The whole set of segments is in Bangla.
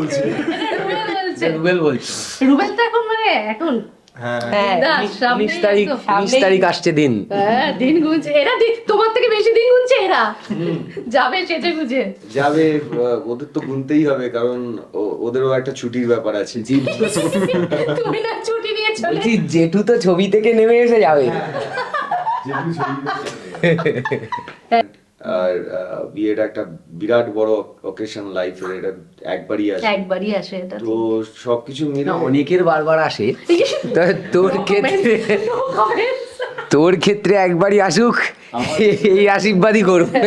বলছে। রুবেল বলছে। রুবেল তো এখন মানে এখন হ্যাঁ। হ্যাঁ না, সামনেই উনিশ তারিখ উনিশ তারিখ আসছে দিন। হ্যাঁ দিন গুনছে। এরা তোমার থেকে বেশি দিন গুনছে এরা? যাবে সেজে গুজে যাবে ওদের তো গুনতেই হবে কারণ ওদেরও একটা ছুটির ব্যাপার আছে। তুমি না ছুটি নিয়ে চলে জেঠু তো ছবি থেকে নেমে এসে যাবে। আর বিয়েটা একটা বিরাট বড় অকেশন লাইফের এটা একবারই আসে। একবারই আসে এটা তো সবকিছু মিলে অনেকের বারবার আসে। তোর ক্ষেত্রে তোর ক্ষেত্রে একবারই আসুক এই আশীর্বাদই করব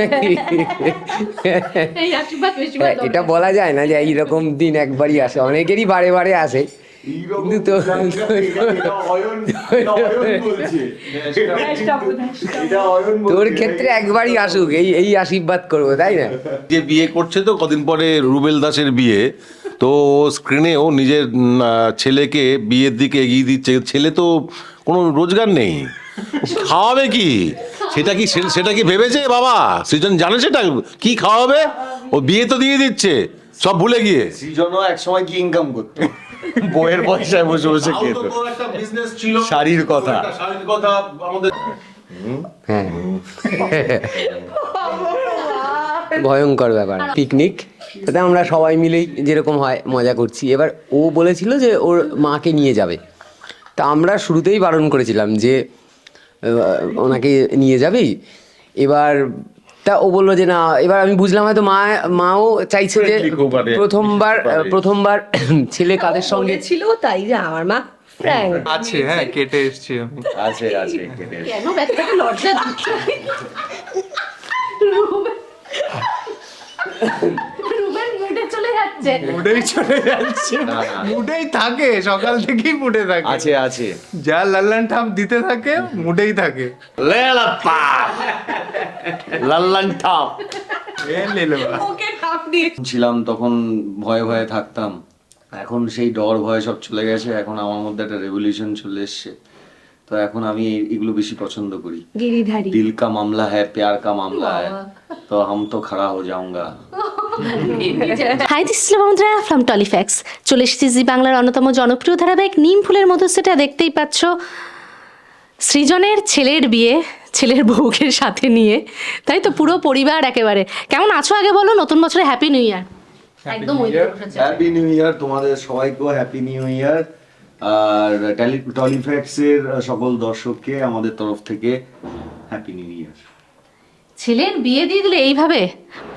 এই আশীর্বাদ বেশি হ্যাঁ, এটা বলা যায় না যে এইরকম দিন একবারই আসে। অনেকেরই বারে বারে আসে। তোর ক্ষেত্রে একবারই আসুক এই এই আশীর্বাদ করব তাই না? যে বিয়ে করছে তো কদিন পরে রুবেল দাসের বিয়ে তো স্ক্রিনে ও নিজের ছেলেকে বিয়ের দিকে এগিয়ে দিচ্ছে। ছেলে তো কোনো রোজগার নেই। খাওয়াবে কি? সেটা কি সে- সেটা কি ভেবেছে বাবা? সৃজন জানে সেটা? কি খাওয়াবে? ও বিয়ে তো দিয়ে দিচ্ছে সব ভুলে গিয়ে। সৃজনও এক সময় কি ইনকাম করতো? বইয়ের পয়সায় বসে বসে খেত। শাড়ির কথা। শাড়ির কথা আমাদের হ্যাঁ। ভয়ঙ্কর ব্যাপার। পিকনিক তাতে আমরা সবাই মিলেই যেরকম হয় মজা করছি। এবার ও বলেছিল যে ওর মাকে নিয়ে যাবে। তা আমরা শুরুতেই বারণ করেছিলাম যে ওনাকে নিয়ে যাবি। এবার তা ও বলল যে না এবার আমি বুঝলাম হয়তো মা মাও চাইছে যে আর- প্রথমবার প্রথমবার ছেলে কাদের সঙ্গে ছিল তাই যে আমার মা আছে হ্যাঁ কেটে এসছি আমি। আছে আছে কেটে। কেন ব্যাপারটা লজ্জা দিচ্ছ রুবেল রুবেল মুডে চলে যাচ্ছে। মুডেই চলে যাচ্ছে। মুডেই থাকে সকাল থেকেই মুডে থাকে। আছে আছে। যা লাল্লান ঠাম দিতে থাকে মুডেই থাকে। লেলাপা লাল্লান ঠাম। ছিলাম তখন ভয়ে ভয়ে থাকতাম। এখন সেই ডর ভয় সব চলে গেছে এখন আমার মধ্যে একটা রেভলিউশন চলে এসছে। তো এখন আমি এগুলো বেশি পছন্দ করি। দিল কা মামলা হ্যায় প্যার কা মামলা হ্যাঁ তো হাম তো খাড়া হো যাউঙ্গা হাই দিস ইসলাম বন্ধুরা ফ্রম টলিফ্যাক্স চলে এসেছি জি বাংলার অন্যতম জনপ্রিয় ধারাবাহিক নিম ফুলের মতো সেটা দেখতেই পাচ্ছ। সৃজনের ছেলের বিয়ে ছেলের বউকে সাথে নিয়ে। তাই তো পুরো পরিবার একেবারে। কেমন আছো আগে বলো? নতুন বছরে হ্যাপি নিউ ইয়ার একদম। হ্যাপি নিউ ইয়ার তোমাদের সবাইকেও হ্যাপি নিউ ইয়ার আর টলিফ্যাক্স এর সকল দর্শককে আমাদের তরফ থেকে হ্যাপি নিউ ইয়ার ছেলের বিয়ে দিয়ে দিলে এইভাবে?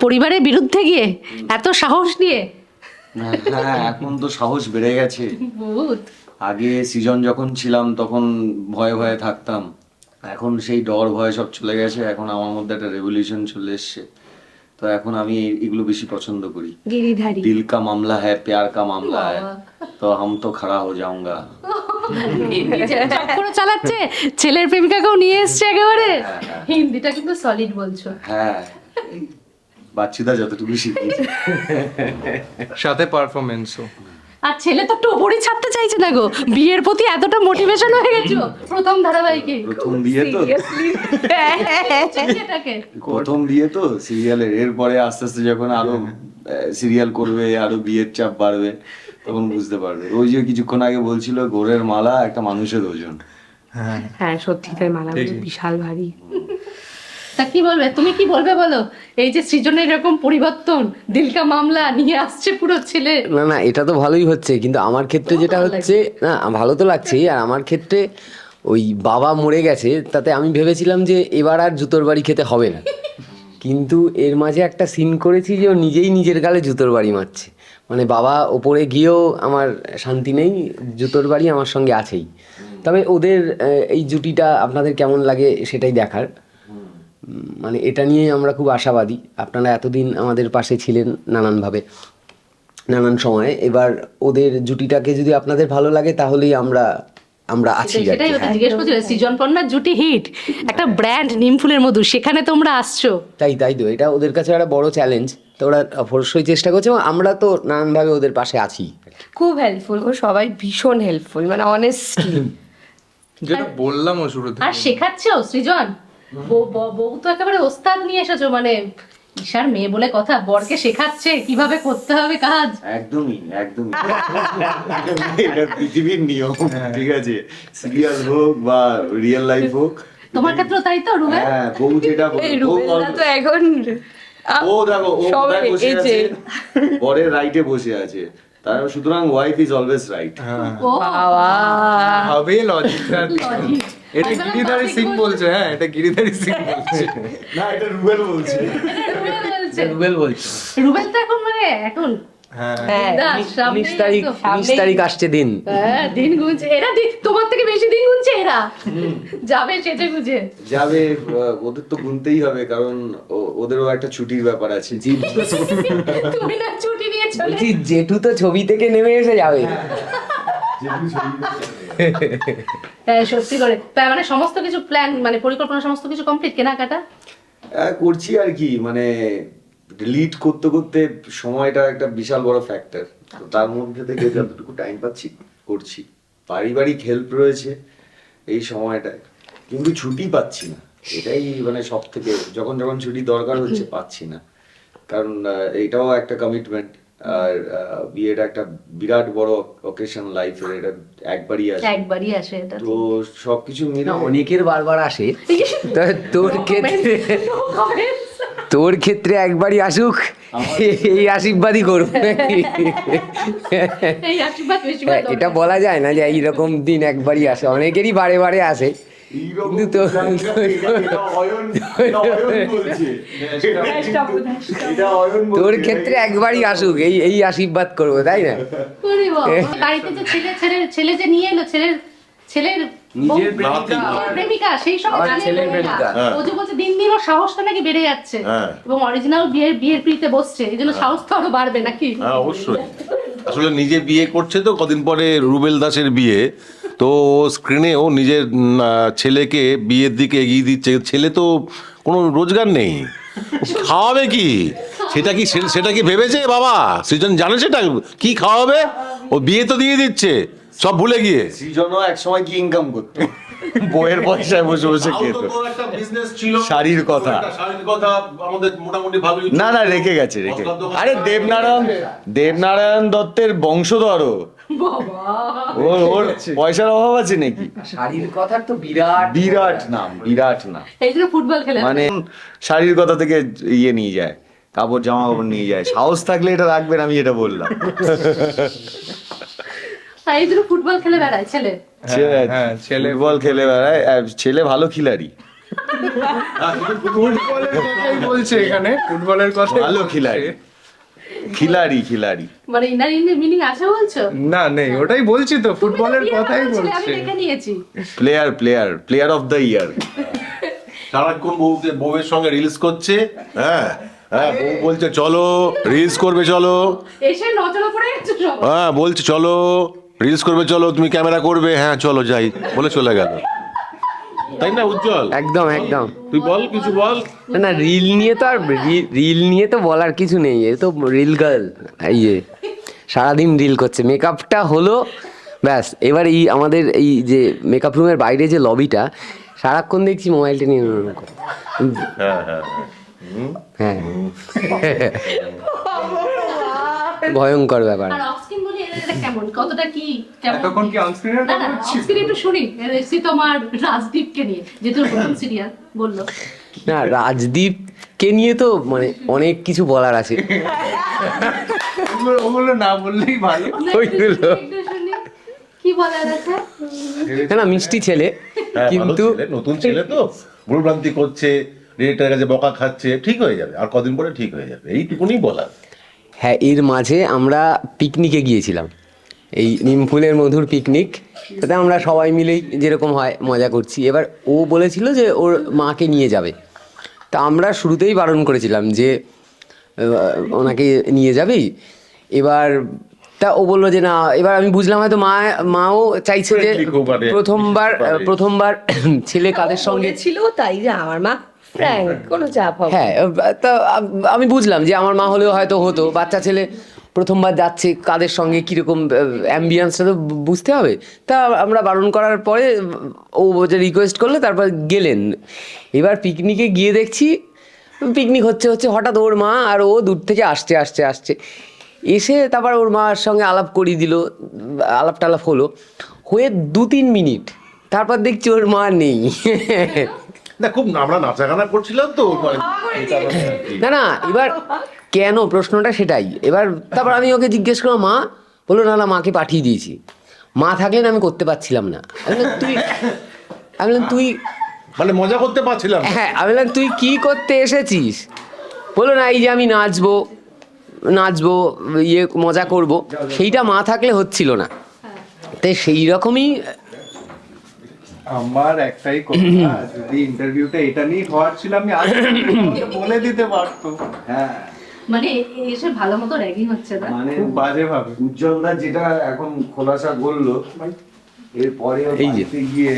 পরিবারের বিরুদ্ধে গিয়ে এত সাহস নিয়ে? হ্যাঁ, হ্যাঁ, এখন তো সাহস বেড়ে গেছে। আগে সিজন যখন ছিলাম তখন ভয়ে ভয়ে থাকতাম। এখন সেই ডর ভয় সব চলে গেছে এখন আমার মধ্যে একটা রেভলিউশন চলে এসছে। তো এখন আমি এগুলো বেশি পছন্দ করি। দিল কা মামলা হ্যায় প্যার কা মামলা হ্যায়। তো হাম তো খাড়া হয়ে যাউঙ্গা। চক্র চালাচ্ছে? ছেলের প্রেমিকাকেও নিয়ে এসছে একেবারে? হ্যাঁ, হিন্দিটা কিন্তু সলিড বলছো। হ্যাঁ। বাচ্চাদা যতটুকু শিখেছে সাথে পারফরমেন্সও আর ছেলে তো একটু ওপরই ছাড়তে চাইছে না গো বিয়ের প্রতি এতটা মোটিভেশন হয়ে গেছো। প্রথম ধারাবাহিকে। প্রথম বিয়ে তো। প্রথম বিয়ে তো সিরিয়ালের। এরপরে আস্তে আস্তে যখন আরও সিরিয়াল করবে আরও বিয়ের চাপ বাড়বে তখন বুঝতে পারবে। ওই যে কিছুক্ষণ আগে বলছিল গোড়ের মালা একটা মানুষের ওজন। হ্যাঁ। হ্যাঁ সত্যি তাই মালাগুলো বিশাল ভারী। তা কি বলবে? তুমি কি বলবে বলো? এই যে সৃজনের এরকম পরিবর্তন দিলকা মামলা নিয়ে আসছে পুরো ছেলে। না না এটা তো ভালোই হচ্ছে কিন্তু আমার ক্ষেত্রে যেটা হচ্ছে না ভালো তো লাগছেই আর আমার ক্ষেত্রে ওই বাবা মরে গেছে তাতে আমি ভেবেছিলাম যে এবার আর জুতোর বাড়ি খেতে হবে না। কিন্তু এর মাঝে একটা সিন করেছি যে ও নিজেই নিজের গালে জুতোর বাড়ি মারছে। মানে বাবা ওপরে গিয়েও আমার শান্তি নেই জুতোর বাড়ি আমার সঙ্গে আছেই। তবে ওদের এই জুটিটা আপনাদের কেমন লাগে সেটাই দেখার। মানে এটা নিয়ে আমরা খুব আশাবাদী। আপনারা এতদিন আমাদের পাশে ছিলেন নানানভাবে নানান সময়ে। এবার ওদের জুটিটাকে যদি আপনাদের ভালো লাগে তাহলেই আমরা আমরা আছি সেটাই। জিজ্ঞেস করছিল সৃজন পন্নার জুটি হিট একটা ব্র্যান্ড নিমফুলের মধু সেখানে তোমরা আসছো? তাই তাই তো এটা ওদের কাছে একটা বড় চ্যালেঞ্জ তো ওরা অবশ্যই চেষ্টা করছে এবং আমরা তো নানানভাবে ওদের পাশে আছি। খুব হেল্পফুল ও সবাই ভীষণ হেল্পফুল মানে অনেস্টলি যেটা বললামও শুরু আর থেকে শেখাচ্ছেও সৃজন? বউ- তো একেবারে ওস্তাদ নিয়ে এসেছ মানে ঈশার মেয়ে বলে কথা বরকে শেখাচ্ছে কীভাবে করতে হবে কাজ। একদমই একদমই। এটা পৃথিবীর নিয়ম ঠিক আছে? সিরিয়াল হোক বা রিয়েল লাইফ হোক তোমার ক্ষেত্রেও তাই তো রুবে হ্যাঁ বউ যেটা বলে, এই তো এখন ও দেখো ও বসে আছে? বরের রাইটে বসে আছে। তার সুতরাং ওয়াইফ ইজ অলওয়েজ রাইট বাবা। হবে লজিক এটা গিরিধারী সিং বলছে। বলছে হ্যাঁ এটা গিরিধারী সিং বলছে। না এটা রুবেল বলছে। রুবেল বলছে। রুবেল তো এখন মানে এখন হ্যাঁ। হ্যাঁ তারিখ আসছে দিন। হ্যাঁ, দিন গুনছে। এরা তোমার থেকে বেশি দিন গুনছে এরা। যাবে সেজে গুজে যাবে ওদের তো গুনতেই হবে কারণ ওদেরও একটা ছুটির ব্যাপার আছে। তুমি না ছুটি নিয়ে চলে জেঠু তো ছবি থেকে নেমে এসে যাবে। হ্যাঁ, সত্যি করে। তার মানে সমস্ত কিছু প্ল্যান মানে পরিকল্পনা সমস্ত কিছু কমপ্লিট কেনাকাটা? করছি আর কি মানে লিড করতে করতে সময়টা একটা বিশাল বড় ফ্যাক্টর তার মধ্যে থেকে যতটুকু টাইম পাচ্ছি করছি। পারিবারিক হেল্প রয়েছে এই সময়টায়। কিন্তু ছুটি পাচ্ছি না। এটাই মানে সব থেকে যখন যখন ছুটি দরকার হচ্ছে পাচ্ছি না। কারণ আহ, এটাও একটা কমিটমেন্ট আর আহ, বিয়েটা একটা বিরাট বড় অকেশন লাইফের এটা একবারই আসে। একবারই আসে এটা তো সবকিছু মিলে না অনেকের বারবার আসে। তা তোর ক্ষেত্রে. তোর ক্ষেত্রে একবারই আসুক এই আশীর্বাদই করব। এই আশীর্বাদ বেশিরভাগ এটা বলা যায় না যে এইরকম দিন একবারই আসে অনেকেরই বারে বারে আসে। কিন্তু তোর ক্ষেত্রে একবারই আসুক এই এই আশীর্বাদ করব তাই না? বাড়িতে যে ছেলে ছেলে ছেলে যে নিয়ে এলো ছেলের ছেলের নিজের প্রেমিকা নিজের প্রেমিকা সেই সময় ছেলের প্রেমিকা। প্রেমিকা। ও যে বলছে দিন দিন ওর সাহসটা নাকি বেড়ে যাচ্ছে। এবং অরিজিনাল বিয়ের বিয়ের পিড়িতে বসছে এই জন্য সাহস তো আরও বাড়বে নাকি? হ্যাঁ অবশ্যই। আসলে নিজে বিয়ে করছে তো কদিন পরে রুবেল দাসের বিয়ে। তো স্ক্রিনে ও নিজের ছেলেকে বিয়ের দিকে এগিয়ে দিচ্ছে। ছেলে তো কোনো রোজগার নেই। খাওয়াবে কি? সেটা কি সেটা কি ভেবেছে বাবা? সৃজন জানে সেটা? কি খাওয়াবে? ও বিয়ে তো দিয়ে দিচ্ছে। সব ভুলে গিয়ে। সৃজনও এক সময় কি ইনকাম করতো। বইয়ের পয়সায় বসে বসে খেত। শাড়ির কথা। শাড়ির কথা আমাদের মোটামুটি ভালোই না না রেখে গেছে রেখে। আরে দেবনারায়ণ দেবনারায়ণ দত্তের বংশধর ওর ওর পয়সার অভাব আছে নাকি? শাড়ির কথার তো বিরাট বিরাট নাম বিরাট নাম। এই জন্য ফুটবল খেলে। মানে শাড়ির কথা থেকে ইয়ে নিয়ে যায় কাপড় জামা কাপড় নিয়ে যায়। সাহস থাকলে এটা রাখবেন আমি এটা বললাম। জন্য ফুটবল খেলে বেড়ায় ছেলে। ছেলে- হ্যাঁ, ছেলে- ফুটবল খেলে বেড়ায় আর ছেলে ভালো খিলাড়ি। ফুটবলের কথাই বলছে এখানে ফুটবলের কথা ভালো খিলাড়ি। খিলাড়ি খিলাড়ি। মানে ইনার মিনিং আছে বলছো? না নেই ওটাই বলছি তো ফুটবলের কথাই করেছিলে, আমি বলছে। দেখে নিয়েছি। Player player player of the year সারাক্ষণ বউকে বউয়ের সঙ্গে রিলস করছে হ্যাঁ হ্যাঁ বউ বলছে চলো রিলস করবে চলো। এসে নজর পড়ে হ্যাঁ বলছে চলো। রিলস করবে চলো তুমি ক্যামেরা করবে। হ্যাঁ চলো যাই। বলে চলে গেল। তাই না উজ্জ্বল? একদম একদম। তুই বল কিছু বল? না না রিল নিয়ে তো আর রিল নিয়ে তো বলার কিছু নেই। এ তো রিল গার্ল এই যে সারাদিন রিল করছে। মেকআপটা হলো ব্যাস এবার এই আমাদের এই যে মেকআপ রুমের বাইরে যে লবিটা সারাক্ষণ দেখছি মোবাইলটা নিয়ে হ্যাঁ হ্যাঁ হ্যাঁ। ভয়ঙ্কর ব্যাপার। এটা এটা কেমন? কতটা কি কেমন? এতক্ষণ কি অনস্ক্রিনের না কথা না হচ্ছিল? একটু শুনি। এসি রাজদীপকে নিয়ে যেহেতু নতুন সিরিয়াল বলল। না রাজদীপকে নিয়ে তো মানে অনেক কিছু বলার আছে। ওগুলো- না বললেই ভালো। ওইগুলো। কি বলার আছে? না না মিষ্টি ছেলে। হ্যাঁ, কিন্তু নতুন ছেলে তো। ভুলভ্রান্তি করছে ডিরেক্টরের কাছে বকা খাচ্ছে ঠিক হয়ে যাবে। আর কদিন পরে ঠিক হয়ে যাবে। এইটুকুনি বলার। হ্যাঁ এর মাঝে আমরা পিকনিকে গিয়েছিলাম। এই নিমফুলের মধুর পিকনিক তাতে আমরা সবাই মিলেই যেরকম হয় মজা করছি। এবার ও বলেছিল যে ওর মাকে নিয়ে যাবে। তা আমরা শুরুতেই বারণ করেছিলাম যে ওনাকে নিয়ে যাবি? এবার তা ও বলল যে না। এবার আমি বুঝলাম হয়তো মা মাও চাইছে যে প্রথমবার প্রথমবার ছেলে কাদের সঙ্গে ছিল তাই যে আমার মা ফ্র্যাঙ্ক কোনো চাপ হবে হ্যাঁ তা আমি বুঝলাম যে আমার মা হলেও হয়তো হতো। বাচ্চা ছেলে প্রথমবার যাচ্ছে কাদের সঙ্গে কীরকম অ্যাম্বিয়েন্সটা তো বুঝতে হবে। তা আমরা বারণ করার পরে ও যে রিকোয়েস্ট করল তারপর গেলেন। এবার পিকনিকে গিয়ে দেখছি পিকনিক হচ্ছে হচ্ছে হঠাৎ ওর মা আর ও দূর থেকে আসছে আসছে আসছে। এসে তারপর ওর মার সঙ্গে আলাপ করিয়ে দিল আলাপ টালাপ হলো। হয়ে দু তিন মিনিট তারপর দেখছি ওর মা নেই। না খুব আমরা নাচাগানা করছিলাম তো মানে না না এবার কেন প্রশ্নটা সেটাই? এবার তারপর আমি ওকে জিজ্ঞেস করলাম মা? বলল না না মাকে পাঠিয়ে দিয়েছি। মা থাকলে না আমি করতে পারছিলাম না। তুই আমি বললাম, তুই মানে মজা করতে পারছিলাম হ্যাঁ আমি বললাম তুই কি করতে এসেছিস? বলল না এই যে আমি নাচবো নাচবো ইয়ে মজা করব। সেইটা মা থাকলে হচ্ছিল না। তাই সেই রকমই আমার একটাই কথা যদি ইন্টারভিউটা এটা নিয়ে হওয়ার ছিল আমি বলে দিতে পারতো। হ্যাঁ। মানে এসে ভালো মতো র্যাগিং হচ্ছে না? মানে বাজে ভাবে। উজ্জ্বলদা যেটা এখন খোলাসা করল এরপরে গিয়ে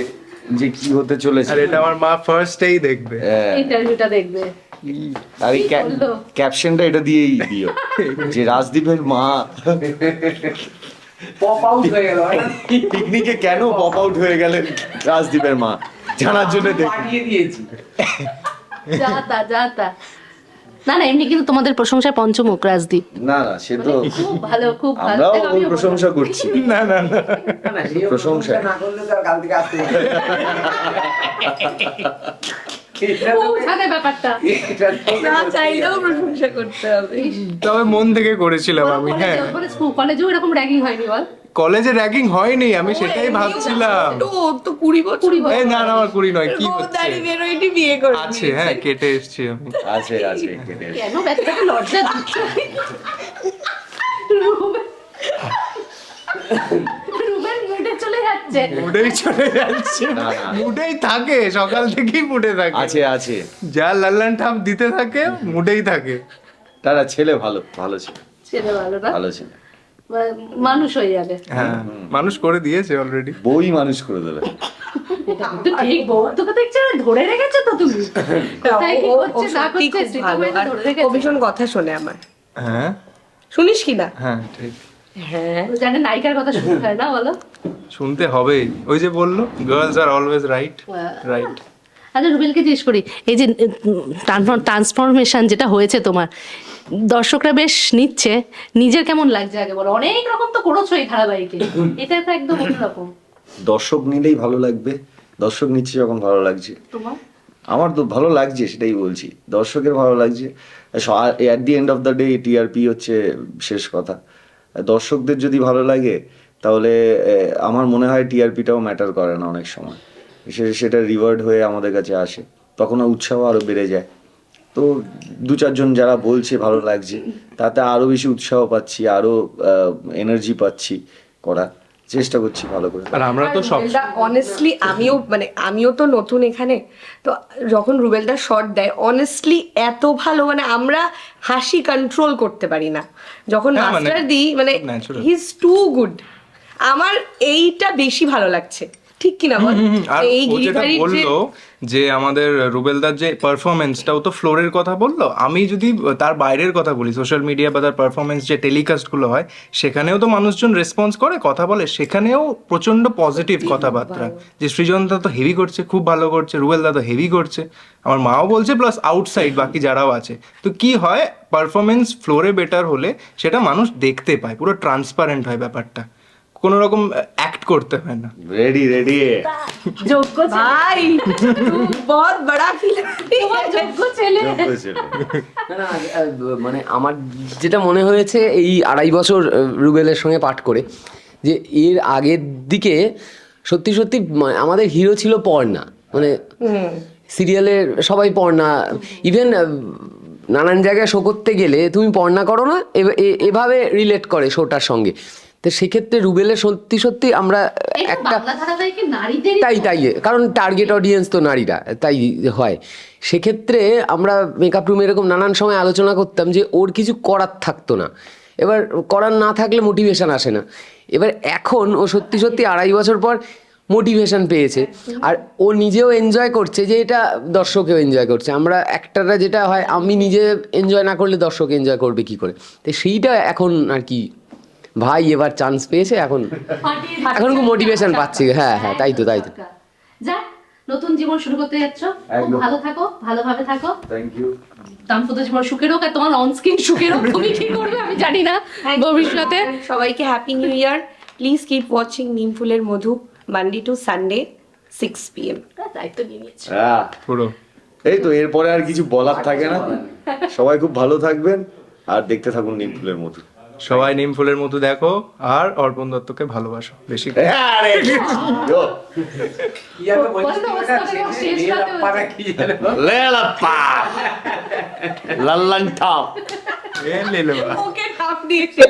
যে কি হতে চলেছে। আর এটা আমার মা ফার্স্টেই দেখবে। হ্যাঁ, ইন্টারভিউটা দেখবে। আর এই ক্যাপশনটা এটা দিয়েই দিও যে রাজদীপের মা। পপ আউট হয়ে গেল। পিকনিকে কেন পপ আউট হয়ে গেলেন রাজদীপের মা? জানার জন্য পাঠিয়ে দিয়েছি। যা তা যা তা না না এমনি কিন্তু তোমাদের প্রশংসায় পঞ্চমুখ রাজদীপ। না না সে তো খুব ভালো খুব ভালো। আমরাও ওর প্রশংসা করছি। না না না। প্রশংসা। না করলে তো কাল থেকে আসতে ব্যাপারটা। তবে মন থেকে করেছিলাম আমি হ্যাঁ। কলেজেও এরকম র্যাগিং হয়নি বল। কলেজে র্যাগিং হয়নি আমি সেটাই ভাবছিলাম। তো কুড়ি বছর এই না না আমার কুড়ি নয় কি হচ্ছে? বিয়ে করে আছে হ্যাঁ কেটে এসছি আমি। আছে আছে কেটে। কেন ব্যক্তিটাকে লজ্জা দিচ্ছে রুবেন রুবেন মুডে চলে যাচ্ছে মুডেই চলে যাচ্ছে। মুডেই থাকে সকাল থেকেই মুডে থাকে। আছে আছে। যা লাল্লান ঠাপ দিতে থাকে মুডেই থাকে। তারা ছেলে ভালো ভালো ছেলে। ছেলে ভালো না? ভালো ছেলে। মানুষ হয়ে যাবে। হ্যাঁ মানুষ করে দিয়েছে অলরেডি বই মানুষ করে দেবে। ঠিক বউ তোকে দেখছি? ধরে রেখেছো তো তুমি। কোথায় কি ও- ও না করছে খুব ভালো। সেটা আর ধরে ও ভীষণ কথা শোনে আমার হ্যাঁ। শুনিস কি না? হ্যাঁ ঠিক। হ্যাঁ। ও জানে নায়িকার কথা শুনতে হয় না বলো? শুনতে হবেই। ওই যে বলল গার্লস আর অলওয়েজ রাইট রাইট আচ্ছা রুবেলকে জিজ্ঞেস করি এই যে ট্রান্সফরমেশন যেটা হয়েছে তোমার দর্শকরা বেশ নিচ্ছে নিজের কেমন লাগছে আগে বলো? অনেক রকম তো করেছ এই ধারাবাহিকে। এটা তো একদম অন্যরকম। দর্শক নিলেই ভালো লাগবে দর্শক নিচ্ছে যখন ভালো লাগছে। তোমার? আমার তো ভালো লাগছে সেটাই বলছি। দর্শকের ভালো লাগছে। At the end of the day TRP হচ্ছে শেষ কথা। দর্শকদের যদি ভালো লাগে, তাহলে আমার মনে হয় টিআরপিটাও ম্যাটার করে না অনেক সময়। সে- সেটা রিওয়ার্ড হয়ে আমাদের কাছে আসে, তখন উৎসাহ আরও বেড়ে যায়। তো দু চারজন যারা বলছে ভালো লাগছে, তাতে আরও বেশি উৎসাহ পাচ্ছি আরও এনার্জি পাচ্ছি করার। চেষ্টা করছি ভালো করে। আর আমরা তো সব অনেস্টলি আমিও মানে আমিও তো নতুন এখানে। তো যখন রুবেলদা শট দেয় অনেস্টলি এত ভালো মানে আমরা হাসি কন্ট্রোল করতে পারি না। যখন হ্যাঁ, মানে মাস্টার দিই মানে. হি ইজ টু গুড আমার এইটা বেশি ভালো লাগছে। ঠিক কি না বল আর এই যেটা বলল যে আমাদের রুবেলদার যে পারফরমেন্সটাও তো ফ্লোরের কথা বলল? আমি যদি তার বাইরের কথা বলি সোশ্যাল মিডিয়া বা তার পারফরমেন্স যে টেলিকাস্টগুলো হয় সেখানেও তো মানুষজন রেসপন্স করে কথা বলে। সেখানেও প্রচণ্ড পজিটিভ কথাবার্তা। যে সৃজনদা তো হেভি করছে খুব ভালো করছে রুবেলদা তো হেভি করছে। আমার মাও বলছে প্লাস আউটসাইড বাকি যারাও আছে। তো কি হয় পারফরমেন্স ফ্লোরে বেটার হলে সেটা মানুষ দেখতে পায়। পুরো ট্রান্সপারেন্ট হয় ব্যাপারটা। কোনো রকম অ্যাক্ট করতে হয় না। রেডি রেডি যোগ্য ভাই বহুত বড়া খিলাড়ি তোমার যোগ্য ছেলে। মানে আমার যেটা মনে হয়েছে এই আড়াই বছর রুবেলের সঙ্গে পাঠ করে যে এর আগের দিকে সত্যি সত্যি আমাদের হিরো ছিল পর্ণা। মানে সিরিয়ালের সবাই পর্ণা। ইভেন নানান জায়গায় শো করতে গেলে তুমি পর্ণা করো না এভাবে রিলেট করে শোটার সঙ্গে। তো সেক্ষেত্রে রুবেলে সত্যি সত্যি আমরা একটা তাই তাই। কারণ টার্গেট অডিয়েন্স তো নারীরা তাই হয়। সেক্ষেত্রে আমরা মেকআপ রুমে এরকম নানান সময় আলোচনা করতাম যে ওর কিছু করার থাকতো না। এবার করার না থাকলে মোটিভেশন আসে না। এবার এখন ও সত্যি সত্যি আড়াই বছর পর মোটিভেশন পেয়েছে। আর ও নিজেও এনজয় করছে যে এটা দর্শকেও এনজয় করছে। আমরা একটারা যেটা হয় আমি নিজে এনজয় না করলে দর্শক এনজয় করবে কি করে? তো সেইটা এখন আর কি ভাই এবার চান্স পেয়েছে এখন এখন খুব মোটিভেশন পাচ্ছি, হ্যাঁ, হ্যাঁ, তাই তো, তাই তো। যাক নতুন জীবন শুরু করতে যাচ্ছ। খুব ভালো থাকো ভালোভাবে থাকো। থ্যাংক ইউ দাম্পত্য জীবন সুখের হোক আর তোমার অন স্ক্রিন সুখের হোক তুমি কি করবে আমি জানি না ভবিষ্যতে। সবাইকে happy new year please keep watching নিমফুলের Madhu Monday to Sunday six P M দায়িত্ব নিয়ে নিয়েছে। হ্যাঁ। পুরো। এই তো এরপরে আর কিছু বলার থাকে না। সবাই খুব ভালো থাকবেন আর দেখতে থাকুন নিমফুলের মতো সবাই নিম ফুলের মতো দেখো আর অর্পণ দত্তকে ভালোবাসো বেশি লাল্লান। ওকে দিয়েছে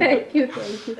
থ্যাংক ইউ থ্যাংক ইউ